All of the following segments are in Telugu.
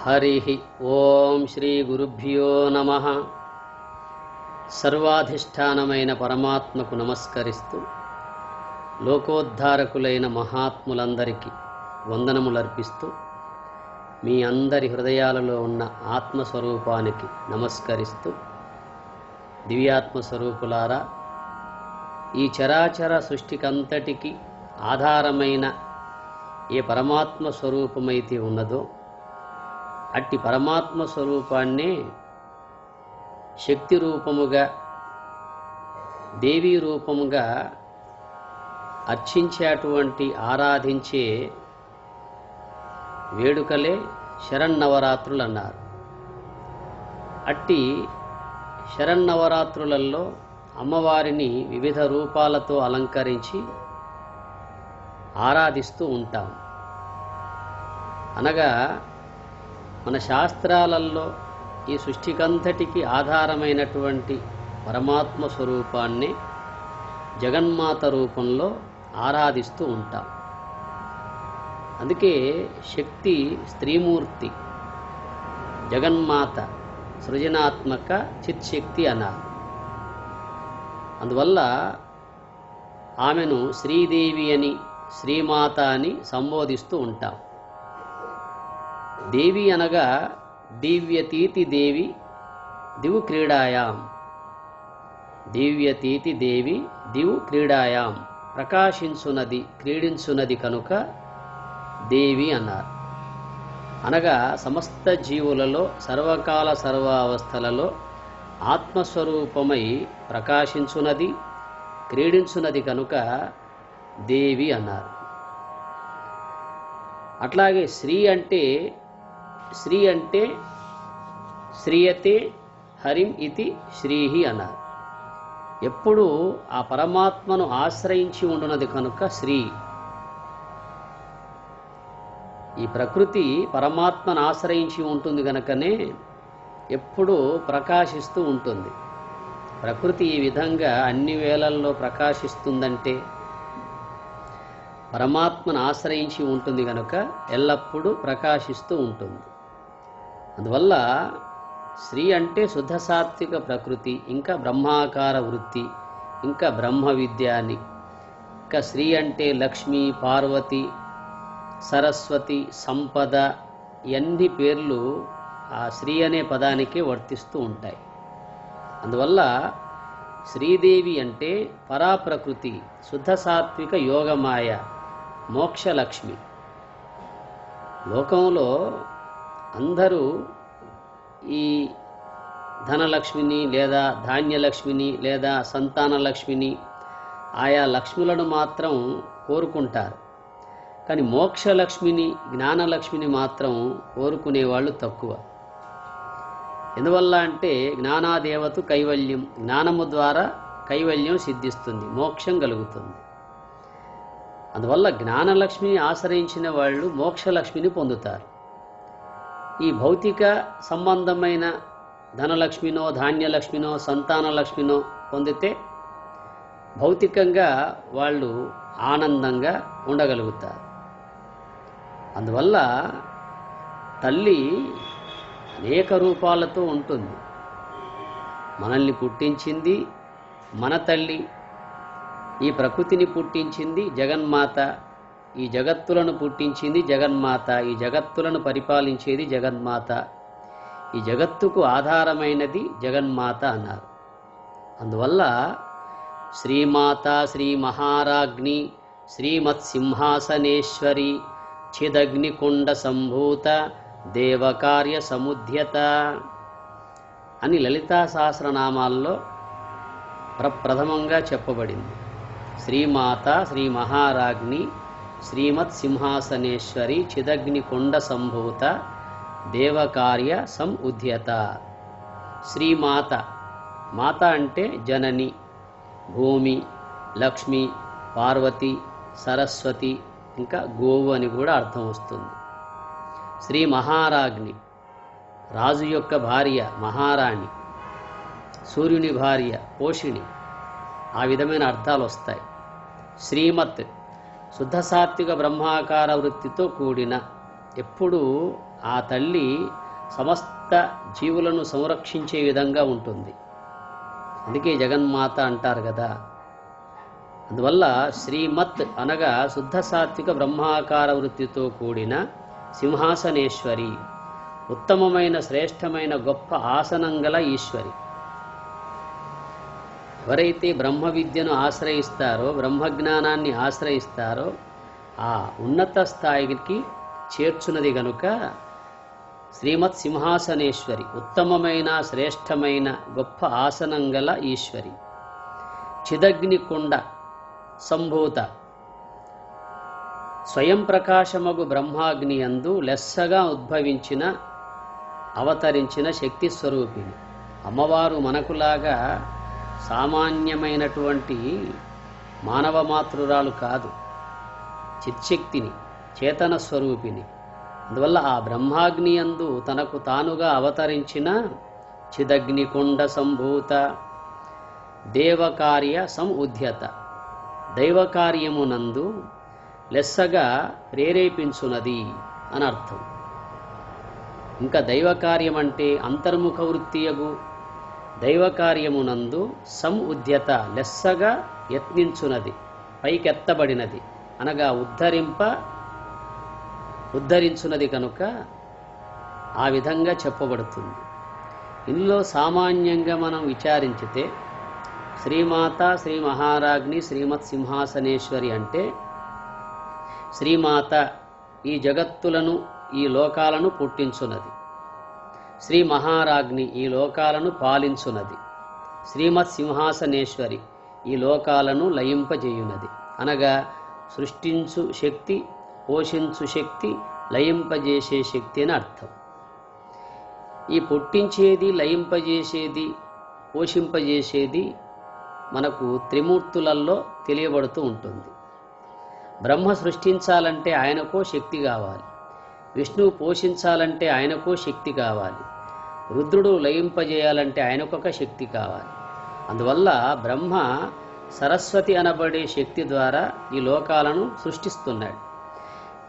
హరి ఓం శ్రీ గురుభ్యో నమ సర్వాధిష్టానమైన పరమాత్మకు నమస్కరిస్తూ లోకోద్ధారకులైన మహాత్ములందరికీ వందనములర్పిస్తూ మీ అందరి హృదయాలలో ఉన్న ఆత్మస్వరూపానికి నమస్కరిస్తూ దివ్యాత్మస్వరూపులారా ఈ చరాచర సృష్టికంతటికి ఆధారమైన ఏ పరమాత్మ స్వరూపమైతే ఉన్నదో అట్టి పరమాత్మ స్వరూపాన్నే శక్తి రూపముగా దేవీ రూపముగా అర్చించేటువంటి ఆరాధించే వేడుకలే శరన్నవరాత్రులు అన్నారు అట్టి శరన్నవరాత్రులలో అమ్మవారిని వివిధ రూపాలతో అలంకరించి ఆరాధిస్తూ ఉంటాం. అనగా మన శాస్త్రాలలో ఈ సృష్టికంతటికి ఆధారమైనటువంటి పరమాత్మ స్వరూపాన్ని జగన్మాత రూపంలో ఆరాధిస్తూ ఉంటాం. అందుకే శక్తి స్త్రీమూర్తి జగన్మాత సృజనాత్మక చిత్శక్తి అన్నారు అందువల్ల ఆమెను శ్రీదేవి అని శ్రీమాత అని సంబోధిస్తూ ఉంటాం. దేవి అనగా దివ్యతీతి దేవి దివు క్రీడాయాం దివ్యతీతి దేవి దివు క్రీడాయాం ప్రకాశించునది క్రీడించునది కనుక దేవి అన్నారు. అనగా సమస్త జీవులలో సర్వకాల సర్వావస్థలలో ఆత్మస్వరూపమై ప్రకాశించునది క్రీడించునది కనుక దేవి అన్నారు. అట్లాగే శ్రీ అంటే శ్రీ అంటే శ్రీయతే హరిం ఇది శ్రీహి అన్నారు. ఎప్పుడు ఆ పరమాత్మను ఆశ్రయించి ఉండున్నది కనుక శ్రీ. ఈ ప్రకృతి పరమాత్మను ఆశ్రయించి ఉంటుంది కనుకనే ఎప్పుడూ ప్రకాశిస్తూ ఉంటుంది. ప్రకృతి ఈ విధంగా అన్ని వేళల్లో ప్రకాశిస్తుందంటే పరమాత్మను ఆశ్రయించి ఉంటుంది కనుక ఎల్లప్పుడూ ప్రకాశిస్తూ ఉంటుంది. అందువల్ల శ్రీ అంటే శుద్ధ సాత్విక ప్రకృతి ఇంకా బ్రహ్మాకార వృత్తి ఇంకా బ్రహ్మ విద్య అని. ఇంకా శ్రీ అంటే లక్ష్మి పార్వతి సరస్వతి సంపద ఎన్ని పేర్లు ఆ శ్రీ అనే పదానికి వర్తిస్తూ ఉంటాయి. అందువల్ల శ్రీదేవి అంటే పరాప్రకృతి శుద్ధ సాత్విక యోగమాయ మోక్షలక్ష్మి. లోకంలో అందరూ ఈ ధనలక్ష్మిని లేదా ధాన్యలక్ష్మిని లేదా సంతానలక్ష్మిని ఆయా లక్ష్ములను మాత్రం కోరుకుంటారు. కానీ మోక్షలక్ష్మిని జ్ఞానలక్ష్మిని మాత్రం కోరుకునేవాళ్ళు తక్కువ. ఎందువల్ల అంటే జ్ఞానాదేవత కైవల్యం జ్ఞానము ద్వారా కైవల్యం సిద్ధిస్తుంది మోక్షం కలుగుతుంది. అందువల్ల జ్ఞానలక్ష్మిని ఆశ్రయించిన వాళ్ళు మోక్షలక్ష్మిని పొందుతారు. ఈ భౌతిక సంబంధమైన ధనలక్ష్మినో ధాన్యలక్ష్మినో సంతానలక్ష్మినో పొందితే భౌతికంగా వాళ్ళు ఆనందంగా ఉండగలుగుతారు. అందువల్ల తల్లి అనేక రూపాలతో ఉంటుంది. మనల్ని పుట్టించింది మన తల్లి ఈ ప్రకృతిని పుట్టించింది జగన్మాత ఈ జగత్తులను పుట్టించింది జగన్మాత ఈ జగత్తులను పరిపాలించేది జగన్మాత. ఈ జగత్తుకు ఆధారమైనది జగన్మాత అన్నారు. అందువల్ల శ్రీమాత శ్రీ మహారాజ్ని శ్రీమత్సింహాసనేశ్వరి చిదగ్నికుండ సంభూత దేవకార్య సముద్యత అని లలితా సహస్రనామాల్లో ప్రప్రథమంగా చెప్పబడింది. శ్రీమాత శ్రీ మహారాజ్ని శ్రీమత్ సింహాసనేశ్వరి చిదగ్నికొండ సంభూత దేవకార్య సముద్యత. శ్రీమాత మాత అంటే జనని భూమి లక్ష్మి పార్వతి సరస్వతి ఇంకా గోవు అని కూడా అర్థం వస్తుంది. శ్రీ మహారాజ్ని రాజు యొక్క భార్య మహారాణి సూర్యుని భార్య పోషిణి ఆ విధమైన అర్థాలు వస్తాయి శ్రీమత్ శుద్ధ సాత్విక బ్రహ్మాకార వృత్తితో కూడిన. ఎప్పుడూ ఆ తల్లి సమస్త జీవులను సంరక్షించే విధంగా ఉంటుంది. అందుకే జగన్మాత అంటారు కదా. అందువల్ల శ్రీమత్ అనగా శుద్ధ సాత్విక బ్రహ్మాకార వృత్తితో కూడిన సింహాసనేశ్వరి. ఉత్తమమైన శ్రేష్టమైన గొప్ప ఆసనం గల ఈశ్వరి. ఎవరైతే బ్రహ్మ విద్యను ఆశ్రయిస్తారో బ్రహ్మజ్ఞానాన్ని ఆశ్రయిస్తారో ఆ ఉన్నత స్థాయికి చేర్చున్నది గనుక శ్రీమత్ సింహాసనేశ్వరి ఉత్తమమైన శ్రేష్టమైన గొప్ప ఆసనం గల ఈశ్వరి. చిదగ్ని కుండ సంభూత స్వయం ప్రకాశమగు బ్రహ్మాగ్ని యందు లెస్సగా ఉద్భవించిన అవతరించిన శక్తి స్వరూపిణి అమ్మవారు మనకులాగా సామాన్యమైనటువంటి మానవ మాతృరాలు కాదు చిత్శక్తిని చేతన స్వరూపిణి. అందువల్ల ఆ బ్రహ్మాగ్ని యందు తనకు తానుగా అవతరించిన చిదగ్నికొండ సంభూత దేవకార్య సముద్యత దైవకార్యమునందు లెస్సగా ప్రేరేపించున్నది అని అర్థం ఇంకా దైవకార్యం అంటే అంతర్ముఖ వృత్తియగు దైవకార్యమునందు సముద్యత లెస్సగా యత్నించునది పైకెత్తబడినది. అనగా ఉద్ధరింప ఉద్ధరించున్నది కనుక ఆ విధంగా చెప్పబడుతుంది. ఇందులో సామాన్యంగా మనం విచారించితే శ్రీమాత శ్రీ మహారాజ్ని శ్రీమత్ సింహాసనేశ్వరి అంటే శ్రీమాత ఈ జగత్తులను ఈ లోకాలను పుట్టించున్నది శ్రీ మహారాజ్ని ఈ లోకాలను పాలించున్నది శ్రీమత్ సింహాసనేశ్వరి ఈ లోకాలను లయింపజేయునది. అనగా సృష్టించు శక్తి పోషించు శక్తి లయింపజేసే శక్తి అని అర్థం. ఈ పుట్టించేది లయింపజేసేది పోషింపజేసేది మనకు త్రిమూర్తులలో తెలియబడుతూ ఉంటుంది. బ్రహ్మ సృష్టించాలంటే ఆయనకో శక్తి కావాలి. విష్ణువు పోషించాలంటే ఆయనకో శక్తి కావాలి. రుద్రుడు లయింపజేయాలంటే ఆయనకొక శక్తి కావాలి. అందువల్ల బ్రహ్మ సరస్వతి అనబడే శక్తి ద్వారా ఈ లోకాలను సృష్టిస్తున్నాడు.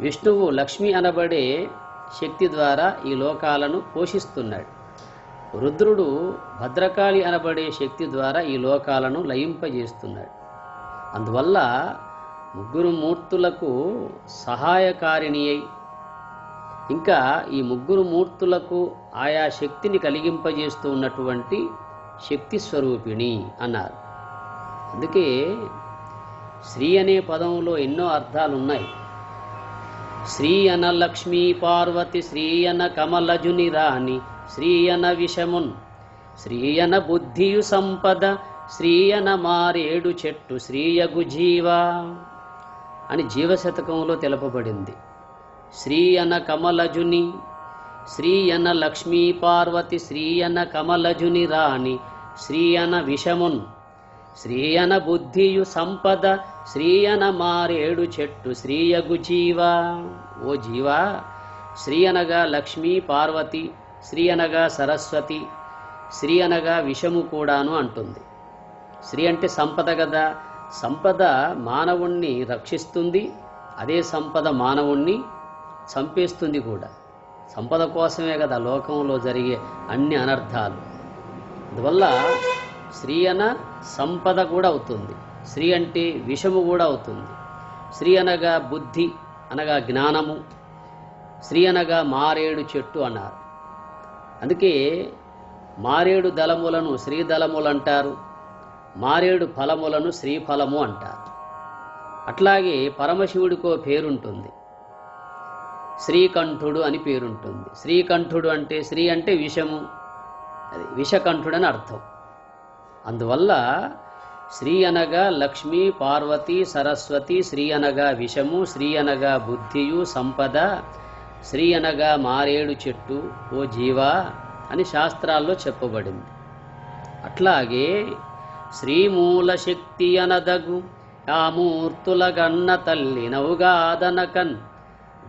విష్ణువు లక్ష్మి అనబడే శక్తి ద్వారా ఈ లోకాలను పోషిస్తున్నాడు. రుద్రుడు భద్రకాళి అనబడే శక్తి ద్వారా ఈ లోకాలను లయింపజేస్తున్నాడు. అందువల్ల ముగ్గురు మూర్తులకు సహాయకారిణి అయి ఇంకా ఈ ముగ్గురు మూర్తులకు ఆయా శక్తిని కలిగింపజేస్తూ ఉన్నటువంటి శక్తి స్వరూపిణి అన్నారు. అందుకే శ్రీ అనే పదంలో ఎన్నో అర్థాలు ఉన్నాయి శ్రీ అన లక్ష్మీ పార్వతి శ్రీ అన కమలజుని రాణి శ్రీ అన విషమున్ శ్రీ అన బుద్ధియు సంపద శ్రీ అన మారేడు చెట్టు శ్రీయగు జీవ అని జీవశతకంలో తెలపబడింది. శ్రీయన కమలజుని శ్రీయన లక్ష్మీ పార్వతి శ్రీయన కమలజుని రాణి శ్రీయన విషమున్ శ్రీయన బుద్ధియు సంపద శ్రీయన మారేడు చెట్టు శ్రీయగు జీవా. ఓ జీవా శ్రీ అనగా లక్ష్మీ పార్వతి శ్రీ అనగా సరస్వతి శ్రీ అనగా విషము కూడాను అంటుంది. శ్రీ అంటే సంపద కదా సంపద మానవుణ్ణి రక్షిస్తుంది అదే సంపద మానవుణ్ణి చంపేస్తుంది కూడా. సంపద కోసమే కదా లోకంలో జరిగే అన్ని అనర్థాలు. అందువల్ల స్త్రీ అన సంపద కూడా అవుతుంది. స్త్రీ అంటే విషము కూడా అవుతుంది. స్త్రీ అనగా బుద్ధి అనగా జ్ఞానము. స్త్రీ అనగా మారేడు చెట్టు అన్నారు. అందుకే మారేడు దళములను శ్రీదళములు అంటారు. మారేడు ఫలములను శ్రీఫలము అంటారు. అట్లాగే పరమశివుడికో పేరుంటుంది. శ్రీకంఠుడు అని పేరుంటుంది. శ్రీకంఠుడు అంటే శ్రీ అంటే విషము. అది విషకంఠుడు అని అర్థం. అందువల్ల శ్రీ అనగా లక్ష్మి పార్వతి సరస్వతి శ్రీ అనగా విషము శ్రీ అనగా బుద్ధియు సంపద శ్రీ అనగా మారేడు చెట్టు ఓ జీవా అని శాస్త్రాల్లో చెప్పబడింది. అట్లాగే శ్రీమూల శక్తి అనదగు ఆ మూర్తుల గన్న తల్లినవుగాదనకన్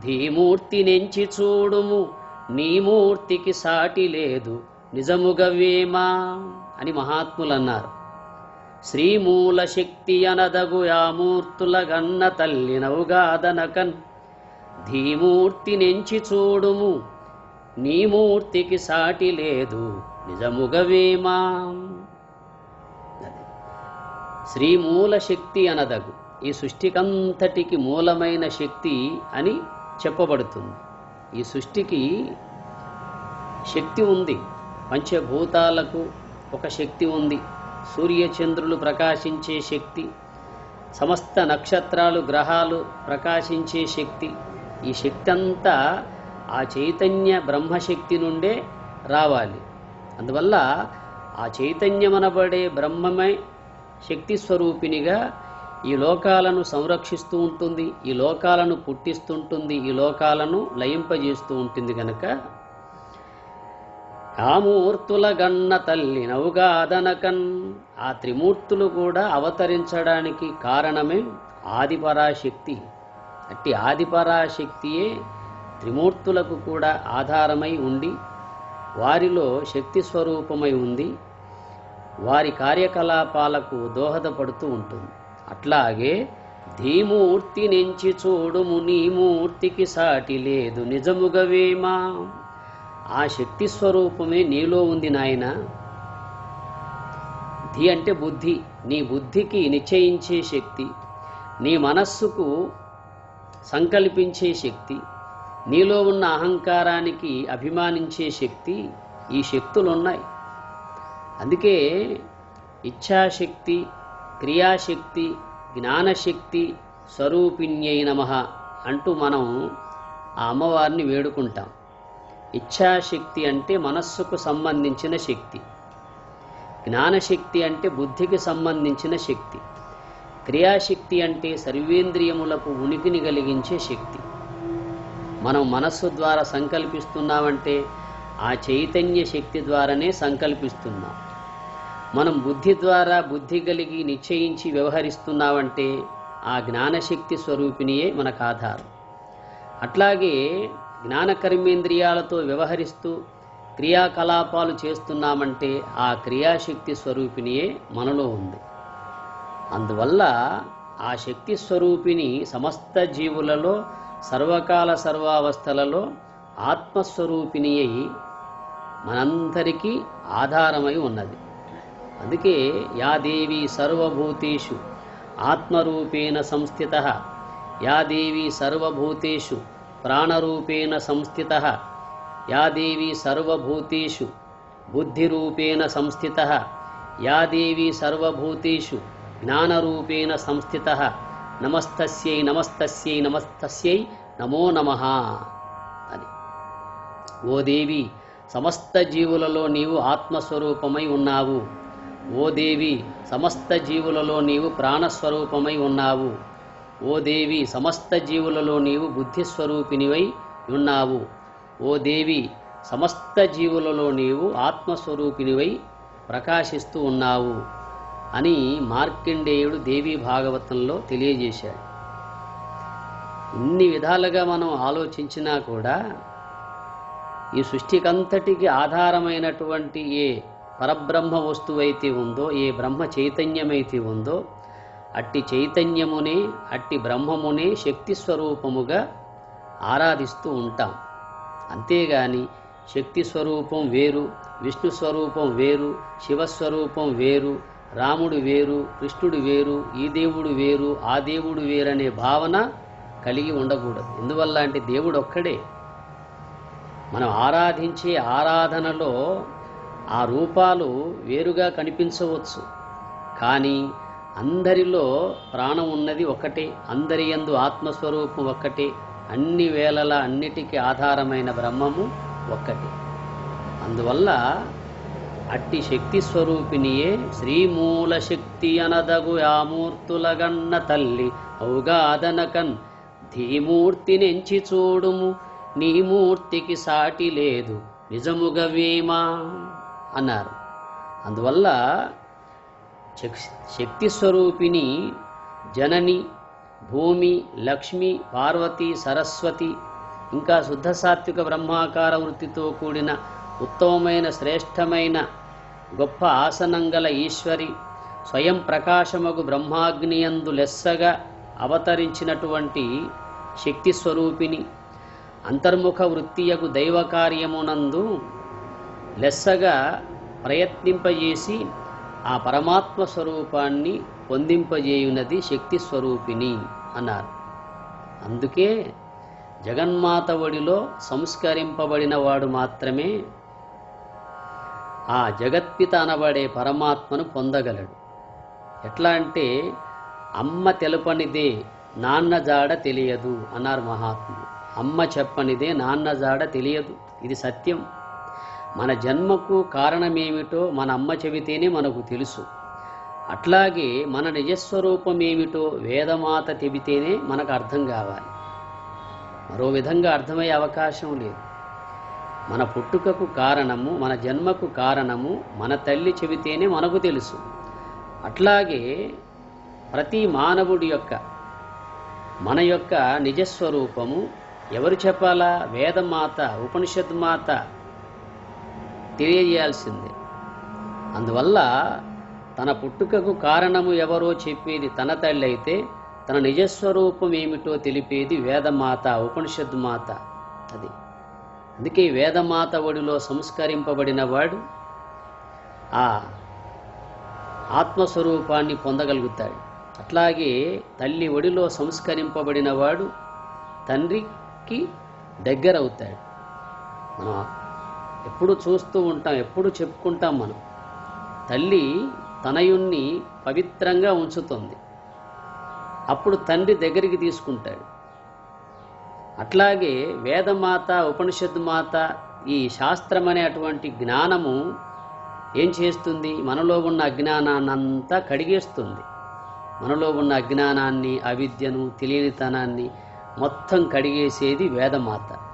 ధీమూర్తి నెంచి చూడుము. నీ మూర్తికి సాటి లేదు. నిజముగవేమా అని మహాత్ములు అన్నారు శ్రీమూల శక్తి అనదగు యామూర్తుల గన్న తల్లినవుగాదనకన్ ధీమూర్తి నెంచి చూడుము. నీ మూర్తికి సాటి లేదు. నిజముగవేమా శ్రీమూల శక్తి అనదగు. ఈ సృష్టికంతటికి మూలమైన శక్తి అని చెప్పబడుతుంది. ఈ సృష్టికి శక్తి ఉంది. పంచభూతాలకు ఒక శక్తి ఉంది. సూర్యచంద్రులు ప్రకాశించే శక్తి సమస్త నక్షత్రాలు గ్రహాలు ప్రకాశించే శక్తి. ఈ శక్తి అంతా ఆ చైతన్య బ్రహ్మశక్తి నుండే రావాలి. అందువల్ల ఆ చైతన్యమనబడే బ్రహ్మమే శక్తి స్వరూపినిగా ఈ లోకాలను సంరక్షిస్తూ ఉంటుంది ఈ లోకాలను పుట్టిస్తుంటుంది ఈ లోకాలను లయింపజేస్తూ ఉంటుంది కనుక కామూర్తుల గన్న తల్లి నవుగాదనకన్ ఆ త్రిమూర్తులు కూడా అవతరించడానికి కారణమే ఆదిపరాశక్తి. అట్టి ఆదిపరాశక్తియే త్రిమూర్తులకు కూడా ఆధారమై ఉండి వారిలో శక్తి స్వరూపమై ఉంది వారి కార్యకలాపాలకు దోహదపడుతూ ఉంటుంది. అట్లాగే ధీమూర్తి నెంచి చూడుము నీ మూర్తికి సాటి లేదు నిజముగవేమా ఆ శక్తి స్వరూపమే నీలో ఉంది నాయన. ధీ అంటే బుద్ధి. నీ బుద్ధికి నిశ్చయించే శక్తి. నీ మనస్సుకు సంకల్పించే శక్తి. నీలో ఉన్న అహంకారానికి అభిమానించే శక్తి ఈ శక్తులు ఉన్నాయి అందుకే ఇచ్ఛాశక్తి క్రియాశక్తి జ్ఞానశక్తి స్వరూపిణ్యై నమ అంటూ మనం ఆ అమ్మవారిని వేడుకుంటాం. ఇచ్ఛాశక్తి అంటే మనస్సుకు సంబంధించిన శక్తి. జ్ఞానశక్తి అంటే బుద్ధికి సంబంధించిన శక్తి. క్రియాశక్తి అంటే సర్వేంద్రియములకు ఉనికిని కలిగించే శక్తి. మనం మనస్సు ద్వారా సంకల్పిస్తున్నామంటే ఆ చైతన్య శక్తి ద్వారానే సంకల్పిస్తున్నాం. మనం బుద్ధి ద్వారా బుద్ధి కలిగి నిశ్చయించి వ్యవహరిస్తున్నామంటే ఆ జ్ఞానశక్తి స్వరూపిణియే మనకు ఆధారం అట్లాగే జ్ఞాన కర్మేంద్రియాలతో వ్యవహరిస్తూ క్రియాకలాపాలు చేస్తున్నామంటే ఆ క్రియాశక్తి స్వరూపిణియే మనలో ఉంది. అందువల్ల ఆ శక్తి స్వరూపిణి సమస్త జీవులలో సర్వకాల సర్వావస్థలలో ఆత్మస్వరూపిణి అయి మనందరికీ ఆధారమై ఉన్నది. అందుకే యా దేవి సర్వభూతేషు ఆత్మరూపేణ సంస్థిత యా దేవి సర్వభూతేషు ప్రాణరూపేణ సంస్థిత యా దేవి సర్వభూతేషు బుద్ధిరూపేణ సంస్థిత యా దేవి సర్వభూతేషు జ్ఞానరూపేణ సంస్థిత. నమస్తస్యై నమస్తస్యై నమస్తస్యై నమో నమ అని. ఓ దేవి సమస్త జీవులలో నీవు ఆత్మస్వరూపమై ఉన్నావు. ఓ దేవి సమస్త జీవులలో నీవు ప్రాణస్వరూపమై ఉన్నావు. ఓ దేవి సమస్త జీవులలో నీవు బుద్ధిస్వరూపినివై ఉన్నావు. ఓ దేవి సమస్త జీవులలో నీవు ఆత్మస్వరూపినివై ప్రకాశిస్తూ ఉన్నావు అని మార్కండేయుడు దేవీ భాగవతంలో తెలియజేశాడు. ఇన్ని విధాలుగా మనం ఆలోచించినా కూడా ఈ సృష్టికంతటికి ఆధారమైనటువంటి ఏ పరబ్రహ్మ వస్తువైతే ఉందో ఏ బ్రహ్మ చైతన్యమైతే ఉందో అట్టి చైతన్యమునే అట్టి బ్రహ్మమునే శక్తి స్వరూపముగా ఆరాధిస్తూ ఉంటాం. అంతేగాని శక్తి స్వరూపం వేరు విష్ణు స్వరూపం వేరు శివస్వరూపం వేరు రాముడు వేరు కృష్ణుడు వేరు ఈ దేవుడు వేరు ఆ దేవుడు వేరనే భావన కలిగి ఉండకూడదు. ఎందువల్ల అంటే దేవుడు ఒక్కడే. మనం ఆరాధించే ఆరాధనలో ఆ రూపాలు వేరుగా కనిపించవచ్చు. కానీ అందరిలో ప్రాణం ఉన్నది ఒకటే అందరి యందు ఆత్మస్వరూపం ఒక్కటే అన్ని వేళల అన్నిటికీ ఆధారమైన బ్రహ్మము ఒక్కటే అందువల్ల అట్టి శక్తి స్వరూపిణియే శ్రీమూల శక్తి అనదగు యామూర్తులగన్న తల్లి ఔగాదనకన్ ధీమూర్తినెంచి చూడుము నీ మూర్తికి సాటి లేదు నిజముగవేమా అన్నారు. అందువల్ల శక్- శక్తి స్వరూపిణి జనని భూమి లక్ష్మి పార్వతి సరస్వతి ఇంకా శుద్ధ సాత్విక బ్రహ్మాకార వృత్తితో కూడిన ఉత్తమమైన శ్రేష్టమైన గొప్ప ఆసనం గల ఈశ్వరి స్వయం ప్రకాశమగు బ్రహ్మాగ్నియందు లెస్సగా అవతరించినటువంటి శక్తి స్వరూపిణి అంతర్ముఖ వృత్తియకు దైవకార్యమునందు లెస్సగా ప్రయత్నింపజేసి ఆ పరమాత్మ స్వరూపాన్ని పొందింపజేయునది శక్తి స్వరూపిణి అన్నారు. అందుకే జగన్మాత ఒడిలో సంస్కరింపబడిన వాడు మాత్రమే ఆ జగత్పిత అనబడే పరమాత్మను పొందగలడు. ఎట్లా అంటే అమ్మ తెలపనిదే నాన్న జాడ తెలియదు అన్నారు మహాత్ములు అమ్మ చెప్పనిదే నాన్న జాడ తెలియదు. ఇది సత్యం. మన జన్మకు కారణమేమిటో మన అమ్మ చెబితేనే మనకు తెలుసు. అట్లాగే మన నిజస్వరూపం ఏమిటో వేదమాత చెబితేనే మనకు అర్థం కావాలి. మరో విధంగా అర్థమయ్యే అవకాశం లేదు. మన పుట్టుకకు కారణము మన జన్మకు కారణము మన తల్లి చెబితేనే మనకు తెలుసు. అట్లాగే ప్రతి మానవుడి యొక్క మన యొక్క నిజస్వరూపము ఎవరు చెప్పాలా? వేదమాత ఉపనిషత్ మాత తెలియజేయాల్సిందే. అందువల్ల తన పుట్టుకకు కారణము ఎవరో చెప్పేది తన తల్లి అయితే తన నిజస్వరూపం ఏమిటో తెలిపేది వేదమాత ఉపనిషద్ మాత అది. అందుకే వేదమాత ఒడిలో సంస్కరింపబడిన వాడు ఆ ఆత్మస్వరూపాన్ని పొందగలుగుతాడు. అట్లాగే తల్లి ఒడిలో సంస్కరింపబడిన వాడు తండ్రికి దగ్గరవుతాడు. మనం ఎప్పుడు చూస్తూ ఉంటాం ఎప్పుడు చెప్పుకుంటాం మనం. తల్లి తనయుణ్ణి పవిత్రంగా ఉంచుతుంది. అప్పుడు తండ్రి దగ్గరికి తీసుకుంటాడు. అట్లాగే వేదమాత ఉపనిషత్ మాత ఈ శాస్త్రం అనే అటువంటి జ్ఞానము ఏం చేస్తుంది? మనలో ఉన్న అజ్ఞానాన్నంతా కడిగేస్తుంది. మనలో ఉన్న అజ్ఞానాన్ని అవిద్యను తెలియనితనాన్ని మొత్తం కడిగేసేది వేదమాత.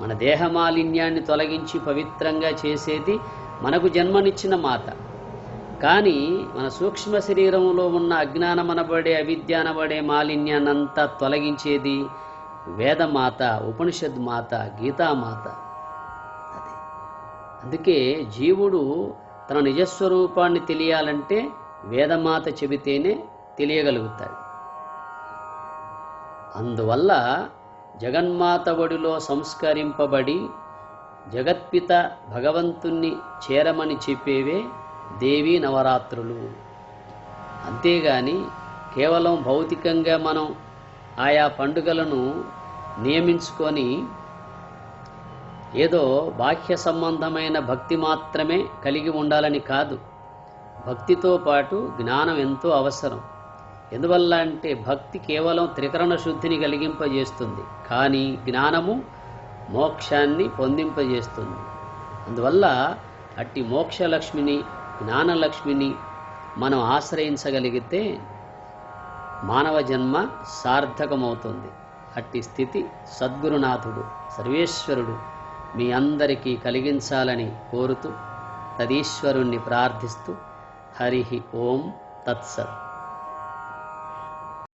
మన దేహ మాలిన్యాన్ని తొలగించి పవిత్రంగా చేసేది మనకు జన్మనిచ్చిన మాత. కానీ మన సూక్ష్మ శరీరంలో ఉన్న అజ్ఞానమనబడే అవిద్య అనబడే మాలిన్యాన్నంతా తొలగించేది వేదమాత ఉపనిషద్ మాత గీతామాత. అదే. అందుకే జీవుడు తన నిజస్వరూపాన్ని తెలియాలంటే వేదమాత చెబితేనే తెలియగలుగుతాడు. అందువల్ల జగన్మాత ఒడిలో సంస్కరింపబడి జగత్పిత భగవంతుణ్ణి చేరమని చెప్పేవే దేవీ నవరాత్రులు. అంతేగాని కేవలం భౌతికంగా మనం ఆయా పండుగలను నియమించుకొని ఏదో బాహ్య సంబంధమైన భక్తి మాత్రమే కలిగి ఉండాలని కాదు. భక్తితో పాటు జ్ఞానం ఎంతో అవసరం. ఎందువల్ల అంటే భక్తి కేవలం త్రికరణ శుద్ధిని కలిగింపజేస్తుంది కానీ జ్ఞానము మోక్షాన్ని పొందింపజేస్తుంది. అందువల్ల అట్టి మోక్షలక్ష్మిని జ్ఞానలక్ష్మిని మనం ఆశ్రయించగలిగితే మానవ జన్మ సార్థకమవుతుంది. అట్టి స్థితి సద్గురునాథుడు సర్వేశ్వరుడు మీ అందరికీ కలిగించాలని కోరుతూ తదీశ్వరుణ్ణి ప్రార్థిస్తూ హరి ఓం తత్సత్.